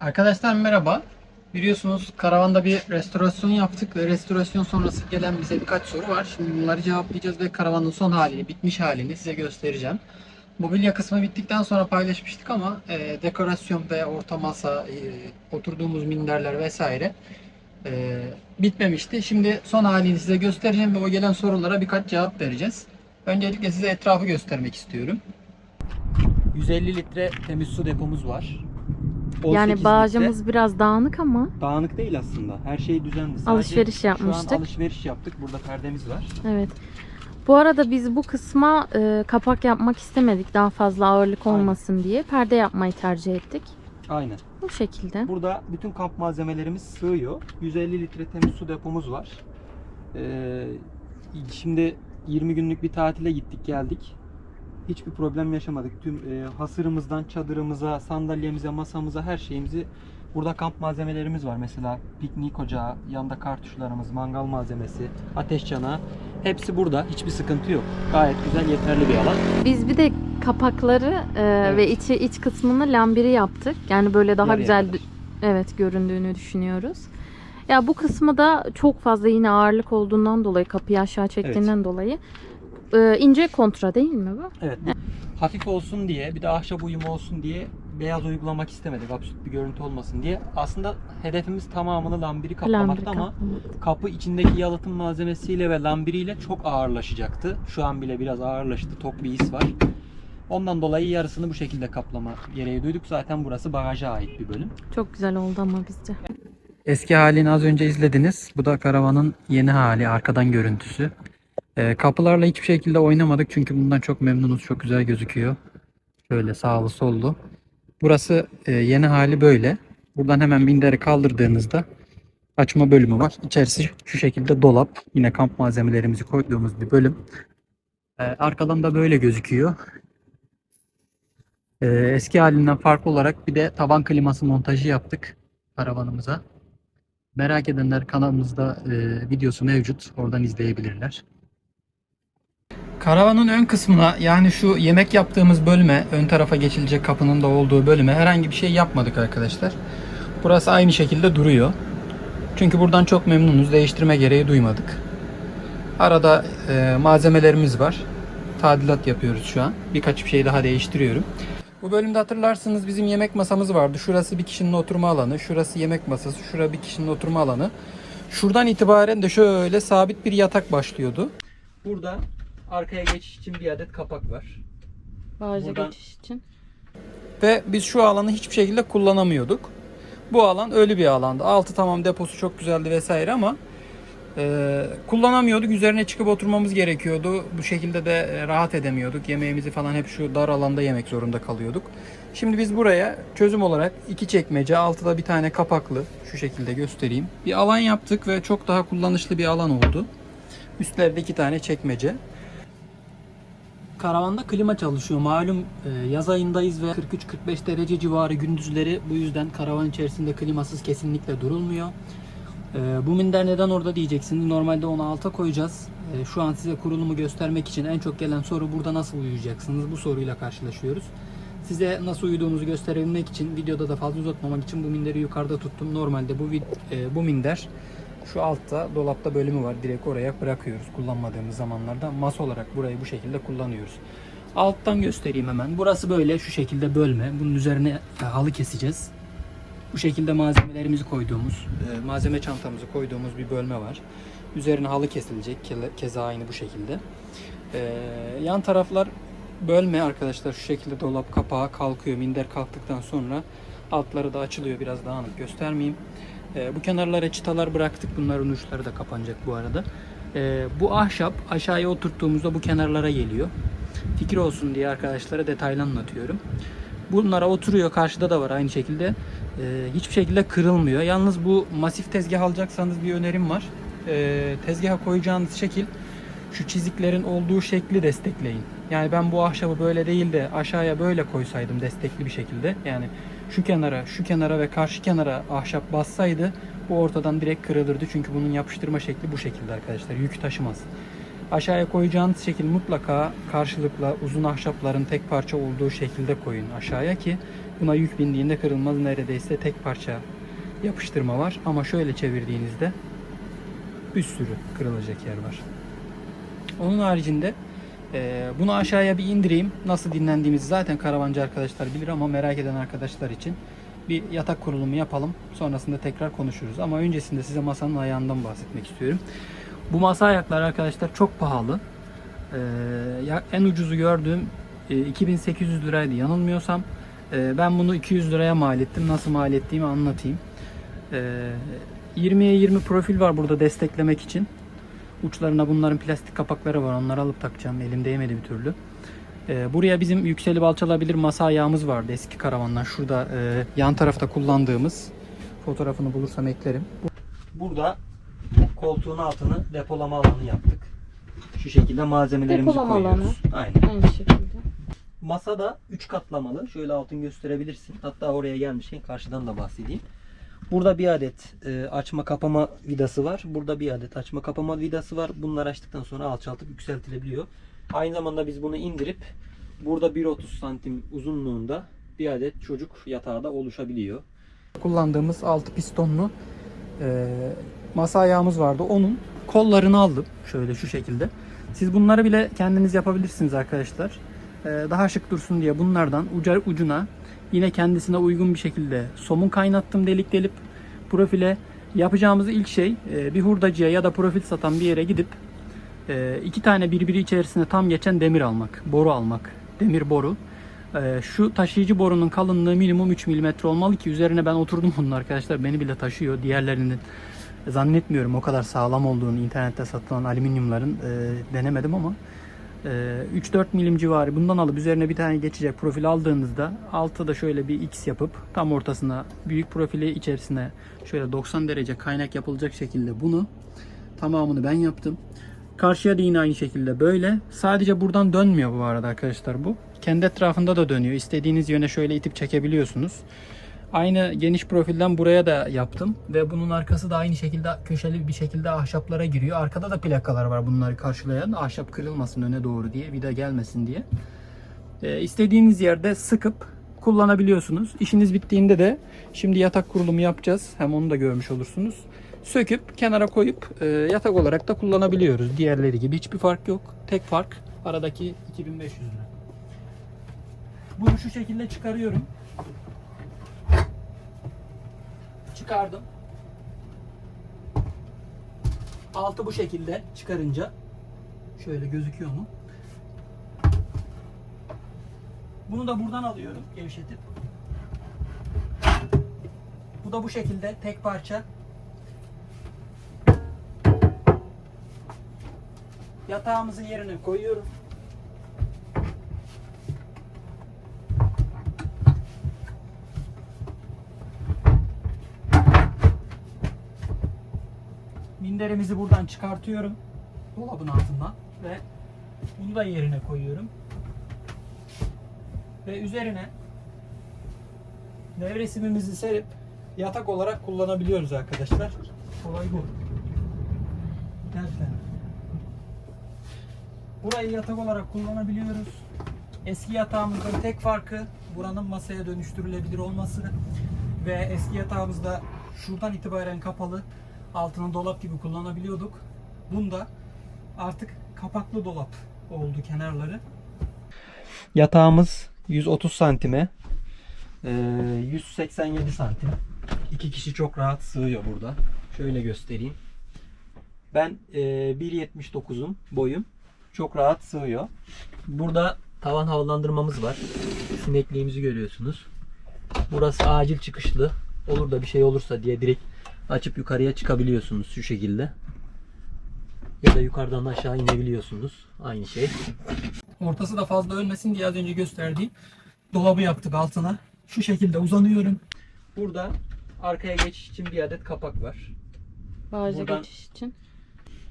Arkadaşlar merhaba. Biliyorsunuz karavanda bir restorasyon yaptık ve restorasyon sonrası gelen bize birkaç soru var. Şimdi bunları cevaplayacağız ve karavanın son halini, bitmiş halini size göstereceğim. Mobilya kısmı bittikten sonra paylaşmıştık ama e, dekorasyon ve orta masa, e, oturduğumuz minderler vesaire e, bitmemişti. Şimdi son halini size göstereceğim ve o gelen sorulara birkaç cevap vereceğiz. Öncelikle size etrafı göstermek istiyorum. 150 litre temiz su depomuz var. 18 Yani bağcımız biraz dağınık ama Dağınık değil aslında. Her şey düzenli. Sadece Alışveriş Şu yapmıştık. an alışveriş yaptık. Burada perdemiz var. evet. Bu arada biz bu kısma e, kapak yapmak istemedik daha fazla ağırlık Aynen. olmasın diye. Perde yapmayı tercih ettik. Aynen. Bu şekilde. Burada bütün kamp malzemelerimiz sığıyor. 150 litre temiz su depomuz var. Ee, şimdi 20 günlük bir tatile gittik geldik. Hiçbir problem yaşamadık. Tüm e, hasırımızdan çadırımıza, sandalyemize, masamıza her şeyimizi burada kamp malzemelerimiz var. Mesela piknik ocağı, yanında kartuşlarımız, mangal malzemesi, ateş çanağı. Hepsi burada. Hiçbir sıkıntı yok. Gayet güzel, yeterli bir alan. Biz bir de kapakları e, ve içi iç kısmını lambiri yaptık. Yani böyle daha Yarıya güzel kadar. evet göründüğünü düşünüyoruz. Ya bu kısmı da çok fazla yine ağırlık olduğundan dolayı kapıyı aşağı çektiğinden dolayı e, ince kontra değil mi bu? Evet. Hafif olsun diye bir de ahşap uyumu olsun diye beyaz uygulamak istemedik. Absürt bir görüntü olmasın diye. Aslında hedefimiz tamamını lambiri kaplamaktı Lambiri ama kaplamaktı. kapı içindeki yalıtım malzemesiyle ve lambiriyle çok ağırlaşacaktı. Şu an bile biraz ağırlaştı. Tok bir his var. Ondan dolayı yarısını bu şekilde kaplama gereği duyduk. Zaten burası bagaja ait bir bölüm. Çok güzel oldu ama bizce. Eski halini az önce izlediniz. Bu da karavanın yeni hali, arkadan görüntüsü. Ee, kapılarla hiçbir şekilde oynamadık çünkü bundan çok memnunuz. Çok güzel gözüküyor. Şöyle sağlı sollu. Burası e, yeni hali böyle. Buradan hemen minderi kaldırdığınızda açma bölümü var. İçerisi şu şekilde dolap. Yine kamp malzemelerimizi koyduğumuz bir bölüm. Ee, arkadan da böyle gözüküyor. Ee, eski halinden farklı olarak bir de tavan kliması montajı yaptık karavanımıza. Merak edenler kanalımızda e, videosu mevcut. Oradan izleyebilirler. Karavanın ön kısmına yani şu yemek yaptığımız bölüme, ön tarafa geçilecek kapının da olduğu bölüme herhangi bir şey yapmadık arkadaşlar. Burası aynı şekilde duruyor. Çünkü buradan çok memnunuz. Değiştirme gereği duymadık. Arada e, malzemelerimiz var. Tadilat yapıyoruz şu an. Birkaç bir şey daha değiştiriyorum. Bu bölümde hatırlarsınız bizim yemek masamız vardı. Şurası bir kişinin oturma alanı, şurası yemek masası, şura bir kişinin oturma alanı. Şuradan itibaren de şöyle sabit bir yatak başlıyordu. Burada arkaya geçiş için bir adet kapak var. Bağcı Buradan- geçiş için. Ve biz şu alanı hiçbir şekilde kullanamıyorduk. Bu alan ölü bir alandı. Altı tamam deposu çok güzeldi vesaire ama e, kullanamıyorduk. Üzerine çıkıp oturmamız gerekiyordu. Bu şekilde de e, rahat edemiyorduk. Yemeğimizi falan hep şu dar alanda yemek zorunda kalıyorduk. Şimdi biz buraya çözüm olarak iki çekmece, altıda bir tane kapaklı şu şekilde göstereyim. Bir alan yaptık ve çok daha kullanışlı bir alan oldu. Üstlerde iki tane çekmece. Karavanda klima çalışıyor. Malum e, yaz ayındayız ve 43-45 derece civarı gündüzleri. Bu yüzden karavan içerisinde klimasız kesinlikle durulmuyor. E, bu minder neden orada diyeceksiniz. Normalde onu alta koyacağız. E, şu an size kurulumu göstermek için en çok gelen soru burada nasıl uyuyacaksınız? Bu soruyla karşılaşıyoruz. Size nasıl uyuduğumuzu gösterebilmek için videoda da fazla uzatmamak için bu minderi yukarıda tuttum. Normalde bu bu minder şu altta dolapta bölümü var. Direkt oraya bırakıyoruz kullanmadığımız zamanlarda. Masa olarak burayı bu şekilde kullanıyoruz. Alttan göstereyim hemen. Burası böyle şu şekilde bölme. Bunun üzerine e, halı keseceğiz. Bu şekilde malzemelerimizi koyduğumuz, e, malzeme çantamızı koyduğumuz bir bölme var. Üzerine halı kesilecek. Keza aynı bu şekilde. E, yan taraflar bölme arkadaşlar. Şu şekilde dolap kapağı kalkıyor. Minder kalktıktan sonra altları da açılıyor. Biraz dağınık göstermeyeyim. E, bu kenarlara çıtalar bıraktık. Bunların uçları da kapanacak bu arada. E, bu ahşap aşağıya oturttuğumuzda bu kenarlara geliyor. Fikir olsun diye arkadaşlara detaylı anlatıyorum. Bunlara oturuyor. Karşıda da var aynı şekilde. E, hiçbir şekilde kırılmıyor. Yalnız bu masif tezgah alacaksanız bir önerim var. E, tezgaha koyacağınız şekil şu çiziklerin olduğu şekli destekleyin. Yani ben bu ahşabı böyle değil de aşağıya böyle koysaydım destekli bir şekilde. Yani şu kenara, şu kenara ve karşı kenara ahşap bassaydı bu ortadan direkt kırılırdı. Çünkü bunun yapıştırma şekli bu şekilde arkadaşlar. Yük taşımaz. Aşağıya koyacağınız şekil mutlaka karşılıklı uzun ahşapların tek parça olduğu şekilde koyun aşağıya ki Buna yük bindiğinde kırılmaz neredeyse tek parça yapıştırma var. Ama şöyle çevirdiğinizde bir sürü kırılacak yer var. Onun haricinde e, bunu aşağıya bir indireyim. Nasıl dinlendiğimizi zaten karavancı arkadaşlar bilir ama merak eden arkadaşlar için bir yatak kurulumu yapalım. Sonrasında tekrar konuşuruz. Ama öncesinde size masanın ayağından bahsetmek istiyorum. Bu masa ayakları arkadaşlar çok pahalı. Ee, en ucuzu gördüğüm e, 2800 liraydı yanılmıyorsam. Ee, ben bunu 200 liraya mal ettim. Nasıl mal ettiğimi anlatayım. Ee, 20'ye 20 profil var burada desteklemek için. Uçlarına bunların plastik kapakları var. Onları alıp takacağım. Elim değmedi bir türlü. Ee, buraya bizim yükselip alçalabilir masa ayağımız vardı eski karavandan. Şurada e, yan tarafta kullandığımız fotoğrafını bulursam eklerim. Burada koltuğun altını depolama alanı yaptık. Şu şekilde malzemelerimizi Depolama koyuyoruz. Aynen. Aynı şekilde. Masada 3 katlamalı. Şöyle altın gösterebilirsin. Hatta oraya gelmişken karşıdan da bahsedeyim. Burada bir adet e, açma kapama vidası var. Burada bir adet açma kapama vidası var. Bunları açtıktan sonra alçaltıp yükseltilebiliyor. Aynı zamanda biz bunu indirip burada 1.30 santim uzunluğunda bir adet çocuk yatağı da oluşabiliyor. Kullandığımız 6 pistonlu e, masa ayağımız vardı. Onun kollarını aldım. Şöyle şu şekilde. Siz bunları bile kendiniz yapabilirsiniz arkadaşlar. E, daha şık dursun diye bunlardan uca ucuna yine kendisine uygun bir şekilde somun kaynattım delik delip profile. Yapacağımız ilk şey e, bir hurdacıya ya da profil satan bir yere gidip e, iki tane birbiri içerisinde tam geçen demir almak, boru almak. Demir boru. E, şu taşıyıcı borunun kalınlığı minimum 3 mm olmalı ki üzerine ben oturdum bunun arkadaşlar beni bile taşıyor. Diğerlerinin zannetmiyorum o kadar sağlam olduğunu internette satılan alüminyumların denemedim ama 3-4 milim civarı bundan alıp üzerine bir tane geçecek profil aldığınızda altta da şöyle bir X yapıp tam ortasına büyük profili içerisine şöyle 90 derece kaynak yapılacak şekilde bunu tamamını ben yaptım. Karşıya da yine aynı şekilde böyle. Sadece buradan dönmüyor bu arada arkadaşlar bu. Kendi etrafında da dönüyor. İstediğiniz yöne şöyle itip çekebiliyorsunuz. Aynı geniş profilden buraya da yaptım ve bunun arkası da aynı şekilde köşeli bir şekilde ahşaplara giriyor. Arkada da plakalar var bunları karşılayan. Ahşap kırılmasın öne doğru diye, vida gelmesin diye. Ee, istediğiniz yerde sıkıp kullanabiliyorsunuz. İşiniz bittiğinde de şimdi yatak kurulumu yapacağız. Hem onu da görmüş olursunuz. Söküp kenara koyup e, yatak olarak da kullanabiliyoruz. Diğerleri gibi hiçbir fark yok. Tek fark aradaki 2500 lira. Bunu şu şekilde çıkarıyorum. Çıkardım. Altı bu şekilde çıkarınca şöyle gözüküyor mu? Bunu da buradan alıyorum gevşetip. Bu da bu şekilde tek parça. Yatağımızın yerine koyuyorum. Minderimizi buradan çıkartıyorum. Dolabın altından ve bunu da yerine koyuyorum. Ve üzerine nevresimimizi serip yatak olarak kullanabiliyoruz arkadaşlar. Olay bu. Gerçekten. Burayı yatak olarak kullanabiliyoruz. Eski yatağımızın tek farkı buranın masaya dönüştürülebilir olması ve eski yatağımızda şuradan itibaren kapalı altını dolap gibi kullanabiliyorduk. Bunda artık kapaklı dolap oldu kenarları. Yatağımız 130 santime, e, 187 santim. İki kişi çok rahat sığıyor burada. Şöyle göstereyim. Ben e, 1.79'um boyum. Çok rahat sığıyor. Burada tavan havalandırmamız var. Sinekliğimizi görüyorsunuz. Burası acil çıkışlı. Olur da bir şey olursa diye direkt açıp yukarıya çıkabiliyorsunuz şu şekilde. Ya da yukarıdan aşağı inebiliyorsunuz. Aynı şey. Ortası da fazla ölmesin diye az önce gösterdiğim dolabı yaptık altına. Şu şekilde uzanıyorum. Burada arkaya geçiş için bir adet kapak var. Buradan- geçiş için.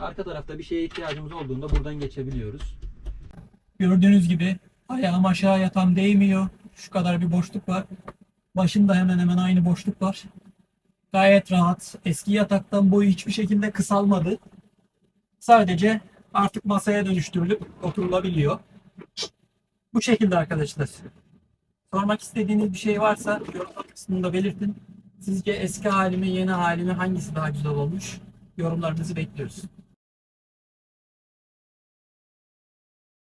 Arka tarafta bir şeye ihtiyacımız olduğunda buradan geçebiliyoruz. Gördüğünüz gibi ayağım aşağıya tam değmiyor. Şu kadar bir boşluk var. Başında hemen hemen aynı boşluk var. Gayet rahat. Eski yataktan boyu hiçbir şekilde kısalmadı. Sadece artık masaya dönüştürülüp oturulabiliyor. Bu şekilde arkadaşlar. Sormak istediğiniz bir şey varsa yorumlar kısmında belirtin. Sizce eski halimi, yeni halimi hangisi daha güzel olmuş? Yorumlarınızı bekliyoruz.